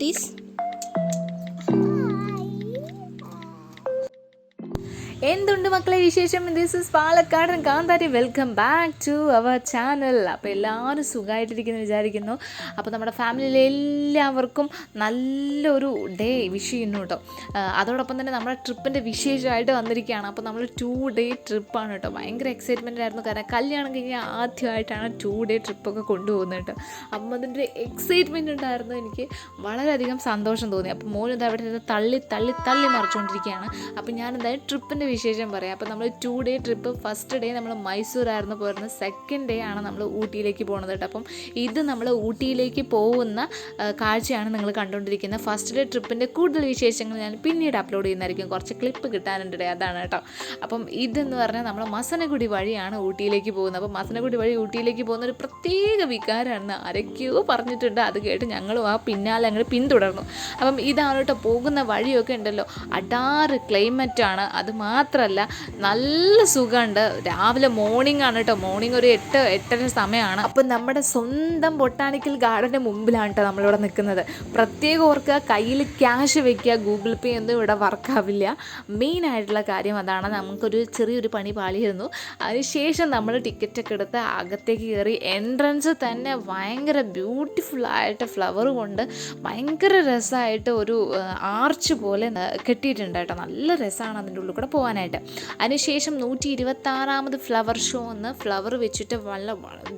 Please എന്തുണ്ട് മക്കളെ വിശേഷം? ദിസ് ഇസ് പാലക്കാടൻ കാന്താരി. Welcome back to our channel അപ്പോൾ എല്ലാവരും സുഖമായിട്ടിരിക്കുന്നു വിചാരിക്കുന്നു. അപ്പോൾ നമ്മുടെ ഫാമിലിയിലെ എല്ലാവർക്കും നല്ലൊരു ഡേ വിഷ് ചെയ്യുന്നു കേട്ടോ. അതോടൊപ്പം തന്നെ നമ്മുടെ ട്രിപ്പിന്റെ വിശേഷമായിട്ട് വന്നിരിക്കുകയാണ്. അപ്പോൾ നമ്മൾ ടു ഡേ ട്രിപ്പാണ് കേട്ടോ. ഭയങ്കര എക്സൈറ്റ്മെന്റ് ആയിരുന്നു. കാരണം കല്യാണം കഴിഞ്ഞാൽ ആദ്യമായിട്ടാണ് ടു ഡേ ട്രിപ്പൊക്കെ കൊണ്ടുപോകുന്നത് കേട്ടോ. അപ്പം അതിന്റെ എക്സൈറ്റ്മെന്റ് ഉണ്ടായിരുന്നു. എനിക്ക് വളരെയധികം സന്തോഷം തോന്നി. അപ്പോൾ മോൻ അവിടെ തള്ളി തള്ളി തള്ളി മറിച്ചുകൊണ്ടിരിക്കുകയാണ്. അപ്പോൾ ഞാനെന്തായാലും ട്രിപ്പിന്റെ വിശേഷം പറയാം. അപ്പോൾ നമ്മൾ two day trip first day നമ്മൾ മൈസൂർ ആയിരുന്നു പോയിരുന്നത്. സെക്കൻഡ് ഡേ ആണ് നമ്മൾ ഊട്ടിയിലേക്ക് പോകുന്നത് കേട്ടോ. അപ്പം ഇത് നമ്മൾ ഊട്ടിയിലേക്ക് പോകുന്ന കാഴ്ചയാണ് നിങ്ങൾ കണ്ടുകൊണ്ടിരിക്കുന്നത് ഫസ്റ്റ് ഡേ ട്രിപ്പിന്റെ കൂടുതൽ വിശേഷങ്ങൾ ഞാൻ പിന്നീട് അപ്ലോഡ് ചെയ്യുന്നതായിരിക്കും. കുറച്ച് ക്ലിപ്പ് കിട്ടാനുണ്ട് അതാണ് കേട്ടോ. അപ്പം ഇതെന്ന് പറഞ്ഞാൽ നമ്മൾ മസനഗുഡി വഴിയാണ് ഊട്ടിയിലേക്ക് പോകുന്നത്. അപ്പോൾ മസനഗുഡി വഴി ഊട്ടിയിലേക്ക് പോകുന്ന ഒരു പ്രത്യേക വികാരമാണ് ആരൊക്കെയോ പറഞ്ഞിട്ടുണ്ട്. അത് കേട്ട് ഞങ്ങളും ആ പിന്നാലെ അങ്ങോട്ട് പിന്തുടർന്നു. അപ്പം ഇതാണ് കേട്ടോ പോകുന്ന വഴിയൊക്കെ ഉണ്ടല്ലോ. അടാറ് ക്ലൈമറ്റാണ് അത് മാത്രമല്ല നല്ല സുഖമുണ്ട്. രാവിലെ മോർണിംഗ് ആണ് കേട്ടോ മോർണിംഗ് ഒരു എട്ട് എട്ടര സമയമാണ്. അപ്പം നമ്മുടെ സ്വന്തം ബൊട്ടാണിക്കൽ ഗാർഡന്റെ മുമ്പിലാണ് കേട്ടോ നമ്മളിവിടെ നിൽക്കുന്നത്. പ്രത്യേകം ഓർക്കുക കയ്യിൽ ക്യാഷ് വെക്കുക ഗൂഗിൾ പേ ഒന്നും ഇവിടെ വർക്കാവില്ല മെയിൻ ആയിട്ടുള്ള കാര്യം അതാണ് നമുക്കൊരു ചെറിയൊരു പണി പാളിയിരുന്നു. അതിനുശേഷം നമ്മൾ ടിക്കറ്റൊക്കെ എടുത്ത് അകത്തേക്ക് കയറി എൻട്രൻസ് തന്നെ ഭയങ്കര ബ്യൂട്ടിഫുൾ ആയിട്ട് ഫ്ലവർ കൊണ്ട് ഭയങ്കര രസമായിട്ട് ഒരു ആർച്ച് പോലെ കെട്ടിയിട്ടുണ്ട് കേട്ടോ നല്ല രസമാണ് അതിന്റെ ഉള്ളിൽ കൂടെ പോകാനായിട്ട് അതിനുശേഷം നൂറ്റി ഇരുപത്താറാമത് ഫ്ലവർ ഷോ എന്ന് ഫ്ലവർ വെച്ചിട്ട് വളരെ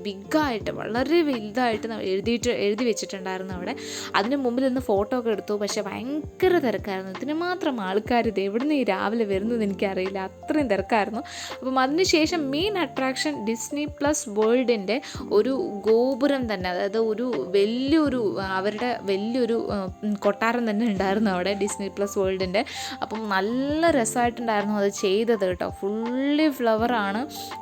ബിഗായിട്ട് വളരെ വലുതായിട്ട് എഴുതിയിട്ട് എഴുതി വെച്ചിട്ടുണ്ടായിരുന്നു അവിടെ. അതിന് മുമ്പിൽ നിന്ന് ഫോട്ടോ ഒക്കെ എടുത്തു. പക്ഷേ ഭയങ്കര തിരക്കായിരുന്നു. ഇതിന് മാത്രം ആൾക്കാർ ഇത് എവിടെ നിന്ന് ഈ രാവിലെ വരുന്നത് എനിക്കറിയില്ല. അത്രയും തിരക്കായിരുന്നു. അപ്പം അതിനുശേഷം മെയിൻ അട്രാക്ഷൻ ഡിസ്നി പ്ലസ് വേൾഡിന്റെ ഒരു ഗോപുരം തന്നെ അതായത് ഒരു വലിയൊരു അവരുടെ വലിയൊരു കൊട്ടാരം തന്നെ ഉണ്ടായിരുന്നു അവിടെ ഡിസ്നി പ്ലസ് വേൾഡിന്റെ അപ്പം നല്ല രസമായിട്ടുണ്ടായിരുന്നു. അത് ചെയ്തത് കേട്ടോ. ഫുള്ളി ഫ്ലവറാണ്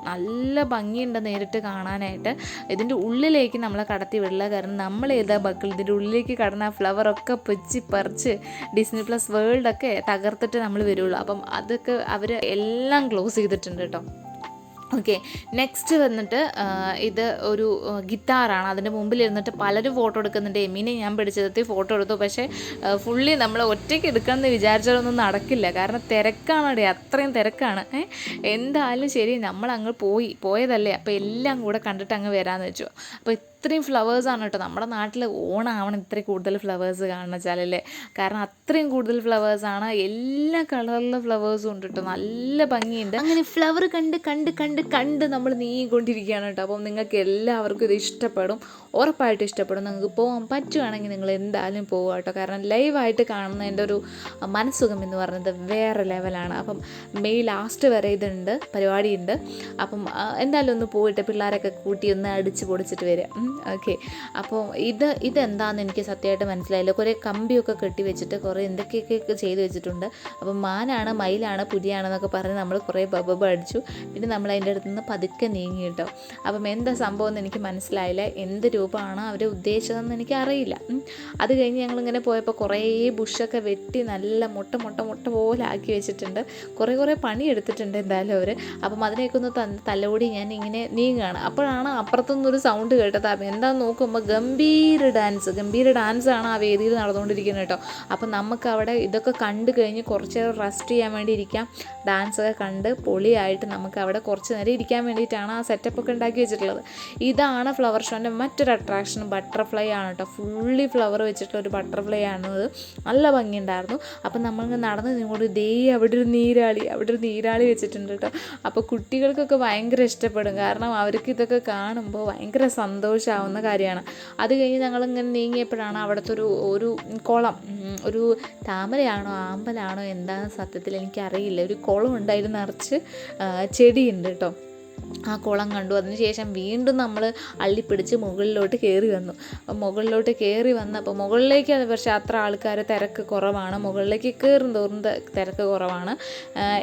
നല്ല ഭംഗിയുണ്ട് നേരിട്ട് കാണാനായിട്ട്. ഇതിന്റെ ഉള്ളിലേക്ക് നമ്മളെ കടത്തി വിടില്ല കാരണം നമ്മൾ ഏതാ ബക്കിൾ? ഇതിന്റെ ഉള്ളിലേക്ക് കടന്ന ആ ഫ്ലവറൊക്കെ പൊച്ചി പറിച്ച് ഡിസ്നി പ്ലസ് വേൾഡൊക്കെ തകർത്തിട്ട് നമ്മൾ വരുള്ളൂ. അപ്പം അതൊക്കെ അവർ എല്ലാം ക്ലോസ് ചെയ്തിട്ടുണ്ട് കേട്ടോ. ഓക്കെ. നെക്സ്റ്റ് വന്നിട്ട് ഇത് ഒരു ഗിറ്റാറാണ് അതിന്റെ മുമ്പിൽ ഇരുന്നിട്ട് പലരും ഫോട്ടോ എടുക്കുന്നുണ്ട്. എമീനെ ഞാൻ പിടിച്ചെടുത്ത് ഫോട്ടോ എടുത്തു. പക്ഷേ ഫുള്ളി നമ്മൾ ഒറ്റയ്ക്ക് എടുക്കണമെന്ന് വിചാരിച്ചാലൊന്നും നടക്കില്ല. കാരണം തിരക്കാണ് അവിടെ അത്രയും തിരക്കാണ്. എന്തായാലും ശരി നമ്മൾ അങ്ങ് പോയി. പോയതല്ലേ. അപ്പോൾ എല്ലാം കൂടെ കണ്ടിട്ട് അങ്ങ് വരാമെന്ന് വെച്ചു. അപ്പോൾ ഇത്രയും ഫ്ലവേഴ്സാണ് കേട്ടോ. നമ്മുടെ നാട്ടിൽ ഓണാവണം ഇത്രയും കൂടുതൽ ഫ്ലവേഴ്സ് കാണുന്ന വെച്ചാലല്ലേ കാരണം അത്രയും കൂടുതൽ ഫ്ലവേഴ്സാണ് എല്ലാ കളറിലെ ഫ്ലവേഴ്സും ഉണ്ട് കേട്ടോ. നല്ല ഭംഗിയുണ്ട്. അങ്ങനെ ഫ്ലവർ കണ്ട് കണ്ട് കണ്ട് കണ്ട് നമ്മൾ നീങ്ങിക്കൊണ്ടിരിക്കുകയാണ് കേട്ടോ. അപ്പം നിങ്ങൾക്ക് എല്ലാവർക്കും ഇത് ഇഷ്ടപ്പെടും. ഉറപ്പായിട്ട് ഇഷ്ടപ്പെടും. നിങ്ങൾക്ക് പോകാൻ പറ്റുവാണെങ്കിൽ നിങ്ങൾ എന്തായാലും പോകുക കേട്ടോ. കാരണം ലൈവായിട്ട് കാണുന്നതിന്റെ ഒരു മനസ്സുഖം എന്ന് പറയുന്നത് വേറെ ലെവലാണ് അപ്പം മെയ് ലാസ്റ്റ് വരെ ഇതുണ്ട്. പരിപാടിയുണ്ട്. അപ്പം എന്തായാലും ഒന്ന് പോയിട്ട് പിള്ളേരൊക്കെ കൂട്ടി ഒന്ന് അടിച്ച് പൊടിച്ചിട്ട് വരിക. ഓക്കെ അപ്പോൾ ഇത് ഇതെന്താണെന്ന് എനിക്ക് സത്യമായിട്ട് മനസ്സിലായില്ല. കുറേ കമ്പിയൊക്കെ കെട്ടി വെച്ചിട്ട് കുറേ എന്തൊക്കെയൊക്കെ ചെയ്ത് വെച്ചിട്ടുണ്ട്. അപ്പോൾ മാനാണ് മയിലാണ് പുലിയാണെന്നൊക്കെ പറഞ്ഞ് നമ്മൾ കുറേ ബബബ അടിച്ചു. പിന്നെ നമ്മൾ അതിന്റെ അടുത്ത് നിന്ന് പതുക്കെ നീങ്ങി കേട്ടോ. അപ്പം എന്താ സംഭവം എന്ന് എനിക്ക് മനസ്സിലായില്ല. എന്ത് രൂപമാണ് അവർ ഉദ്ദേശിച്ചതെന്ന് എനിക്ക് അറിയില്ല. അത് കഴിഞ്ഞ് ഞങ്ങളിങ്ങനെ പോയപ്പോൾ കുറേ ബുഷൊക്കെ വെട്ടി നല്ല മുട്ട മുട്ട മുട്ട പോലെ ആക്കി വെച്ചിട്ടുണ്ട്. കുറേ കുറേ പണി എടുത്തിട്ടുണ്ട് എന്തായാലും അവർ അപ്പം അതിനെയൊക്കെ ഒന്ന് തലോടി ഞാൻ ഇങ്ങനെ നീങ്ങുകയാണ്. അപ്പോഴാണ് അപ്പുറത്തുനിന്നൊരു സൗണ്ട് കേട്ടത് അപ്പം എന്താന്ന് നോക്കുമ്പോൾ ഗംഭീര ഡാൻസ് ഗംഭീര ഡാൻസാണ് ആ വേദിയിൽ നടന്നുകൊണ്ടിരിക്കുന്നത് കേട്ടോ. അപ്പം നമുക്ക് അവിടെ ഇതൊക്കെ കണ്ടു കഴിഞ്ഞ് കുറച്ച് റെസ്റ്റ് ചെയ്യാൻ വേണ്ടി ഇരിക്കാം. ഡാൻസൊക്കെ കണ്ട് പൊളിയായിട്ട് നമുക്ക് അവിടെ കുറച്ച് നേരം ഇരിക്കാൻ വേണ്ടിയിട്ടാണ് ആ സെറ്റപ്പ് ഒക്കെ ഉണ്ടാക്കി വെച്ചിട്ടുള്ളത്. ഇതാണ് ഫ്ലവർ ഷോന്റെ മറ്റൊരു അട്രാക്ഷൻ ബട്ടർഫ്ലൈ ആണ് കേട്ടോ. ഫുള്ളി ഫ്ലവർ വെച്ചിട്ടുള്ള ഒരു ബട്ടർഫ്ലൈ ആണത് നല്ല ഭംഗിയുണ്ടായിരുന്നു. അപ്പം നമ്മൾ നടന്ന് ഇങ്ങോട്ട് ദേ അവിടെ ഒരു നീരാളി അവിടെ ഒരു നീരാളി വെച്ചിട്ടുണ്ട് കേട്ടോ. അപ്പോൾ കുട്ടികൾക്കൊക്കെ ഭയങ്കര ഇഷ്ടപ്പെടും. കാരണം അവർക്ക് ഇതൊക്കെ കാണുമ്പോൾ ഭയങ്കര സന്തോഷമാവുന്ന കാര്യമാണ്. അത് കഴിഞ്ഞ് ഞങ്ങളിങ്ങനെ നീങ്ങിയപ്പോഴാണ് അവിടുത്തെ ഒരു ഒരു കുളം. ഒരു താമരയാണോ ആമ്പലാണോ എന്താണെന്ന് സത്യത്തിൽ എനിക്കറിയില്ല. ഒരു കുളം ഉണ്ടായിരുന്നു നിറച്ച് ചെടിയുണ്ട് കേട്ടോ ആ കുളം കണ്ടു. അതിനുശേഷം വീണ്ടും നമ്മൾ അള്ളിപ്പിടിച്ച് മുകളിലോട്ട് കയറി വന്നു. അപ്പം മുകളിലോട്ട് കയറി വന്നപ്പോൾ മുകളിലേക്ക് പക്ഷേ അത്ര ആൾക്കാർ തിരക്ക് കുറവാണ്. മുകളിലേക്ക് കയറും തോറും തിരക്ക് കുറവാണ്.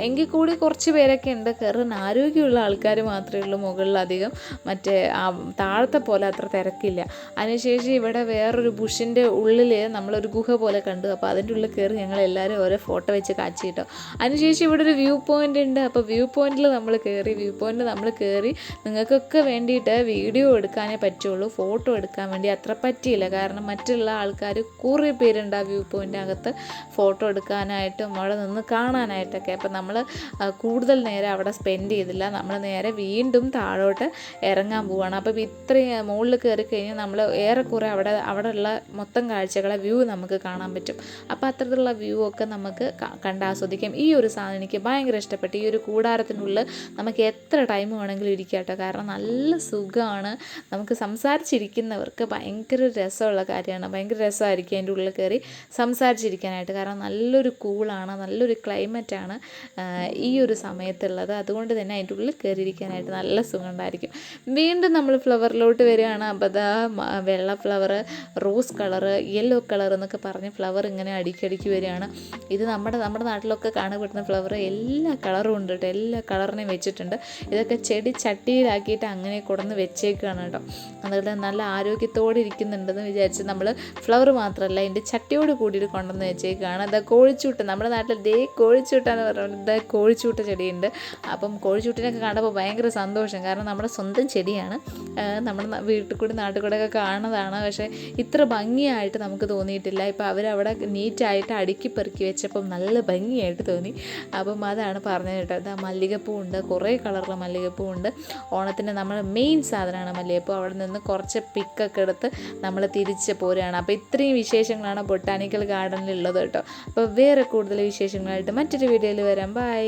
എങ്കിൽ കൂടി കുറച്ച് പേരൊക്കെ ഉണ്ട്. കയറുന്ന ആരോഗ്യമുള്ള ആൾക്കാർ മാത്രമേ ഉള്ളൂ മുകളിലധികം. മറ്റേ താഴത്തെ പോലെ അത്ര തിരക്കില്ല. അതിനുശേഷം ഇവിടെ വേറൊരു ബുഷിന്റെ ഉള്ളിൽ നമ്മളൊരു ഗുഹ പോലെ കണ്ടു. അപ്പോൾ അതിന്റെ ഉള്ളിൽ കയറി ഞങ്ങൾ എല്ലാവരും ഓരോ ഫോട്ടോ വെച്ച് കാച്ചിട്ടോ. അതിനുശേഷം ഇവിടെ ഒരു വ്യൂ പോയിന്റ് ഉണ്ട്. അപ്പോൾ വ്യൂ പോയിന്റിൽ നമ്മൾ കയറി വ്യൂ പോയിന്റ് നമ്മൾ കയറി നിങ്ങൾക്കൊക്കെ വേണ്ടിയിട്ട് വീഡിയോ എടുക്കാനേ പറ്റുള്ളൂ ഫോട്ടോ എടുക്കാൻ വേണ്ടി അത്ര പറ്റിയില്ല. കാരണം മറ്റുള്ള ആൾക്കാർ കുറേ പേരുണ്ട് ആ വ്യൂ പോയിന്റ് അകത്ത് ഫോട്ടോ എടുക്കാനായിട്ടും അവിടെ നിന്ന് കാണാനായിട്ടൊക്കെ. അപ്പം നമ്മൾ കൂടുതൽ നേരം അവിടെ സ്പെൻഡ് ചെയ്തില്ല. നമ്മൾ നേരെ വീണ്ടും താഴോട്ട് ഇറങ്ങാൻ പോവുകയാണ് അപ്പം ഇത്രയും മുകളിൽ കയറി കഴിഞ്ഞാൽ നമ്മൾ ഏറെക്കുറെ അവിടെ അവിടെ ഉള്ള മൊത്തം കാഴ്ചകളെ വ്യൂ നമുക്ക് കാണാൻ പറ്റും. അപ്പോൾ അത്തരത്തിലുള്ള വ്യൂ ഒക്കെ നമുക്ക് കണ്ടാസ്വദിക്കാം ഈ ഒരു സാധനം എനിക്ക് ഭയങ്കര ഇഷ്ടപ്പെട്ടു. ഈ ഒരു കൂടാരത്തിനുള്ളിൽ നമുക്ക് എത്ര ടൈം വേണമെങ്കിലും ഇരിക്കാം കേട്ടോ. കാരണം നല്ല സുഖമാണ് നമുക്ക് സംസാരിച്ചിരിക്കുന്നവർക്ക് ഭയങ്കര രസമുള്ള കാര്യമാണ്. ഭയങ്കര രസമായിരിക്കും അതിന്റെ ഉള്ളിൽ കയറി സംസാരിച്ചിരിക്കാനായിട്ട്. കാരണം നല്ലൊരു കൂളാണ് നല്ലൊരു ക്ലൈമറ്റാണ് ഈ ഒരു സമയത്തുള്ളത്. അതുകൊണ്ട് തന്നെ അതിന്റെ ഉള്ളിൽ കയറിയിരിക്കാനായിട്ട് നല്ല സുഖമുണ്ടായിരിക്കും. വീണ്ടും നമ്മൾ ഫ്ലവറിലോട്ട് വരികയാണ്. അതാ വെള്ള flower rose colour yellow colour എന്നൊക്കെ പറഞ്ഞ് ഫ്ലവർ ഇങ്ങനെ അടിക്കടിക്ക് വരികയാണ്. ഇത് നമ്മുടെ നമ്മുടെ നാട്ടിലൊക്കെ കാണപ്പെടുന്ന ഫ്ലവർ. എല്ലാ കളറും ഉണ്ട് കേട്ടോ. എല്ലാ കളറിനെയും വെച്ചിട്ടുണ്ട്. ഇതൊക്കെ ചെടി ചട്ടിയിലാക്കിയിട്ട് അങ്ങനെ കൊടുന്ന് വെച്ചേക്കുകയാണ് കേട്ടോ. അതുകൊണ്ട് നല്ല ആരോഗ്യത്തോടെ ഇരിക്കുന്നുണ്ടെന്ന് വിചാരിച്ച് നമ്മൾ ഫ്ലവർ മാത്രമല്ല അതിന്റെ ചട്ടിയോട് കൂടിയിട്ട് കൊണ്ടുവന്ന് വെച്ചേക്കുകയാണ് അതാ കോഴിച്ചൂട്ട്. നമ്മുടെ നാട്ടിൽ ദേ കോഴിച്ചൂട്ടാന്ന് പറയുന്നത് കോഴിച്ചൂട്ട ചെടിയുണ്ട്. അപ്പം കോഴിച്ചൂട്ടിനൊക്കെ കണ്ടപ്പോൾ ഭയങ്കര സന്തോഷം. കാരണം നമ്മുടെ സ്വന്തം ചെടിയാണ്. നമ്മൾ വീട്ടിൽ കൂടി നാട്ടിൽ കാണുന്നതാണ്. പക്ഷേ ഇത്ര ഭംഗിയായിട്ട് നമുക്ക് തോന്നിയിട്ടില്ല. ഇപ്പോൾ അവരവിടെ നീറ്റായിട്ട് അടുക്കി പെറുക്കി വെച്ചപ്പം നല്ല ഭംഗിയായിട്ട് തോന്നി. അപ്പം അതാണ് പറഞ്ഞത് കേട്ടോ. അതാ മല്ലികപ്പൂ ഉണ്ട് കുറേ കളറുള്ള മല്ലികപ്പൂ ഉണ്ട് ഓണത്തിന് നമ്മൾ മെയിൻ സാധനമാണ് മല്ലികപ്പൂ അവിടെ നിന്ന് കുറച്ച് പിക്കൊക്കെ എടുത്ത് നമ്മൾ തിരിച്ച് പോരുകയാണ്. അപ്പോൾ ഇത്രയും വിശേഷങ്ങളാണ് ബൊട്ടാനിക്കൽ ഗാർഡനിലുള്ളത് കേട്ടോ. അപ്പോൾ വേറെ കൂടുതൽ വിശേഷങ്ങളായിട്ട് മറ്റൊരു വീഡിയോയിൽ വരാം. ബൈ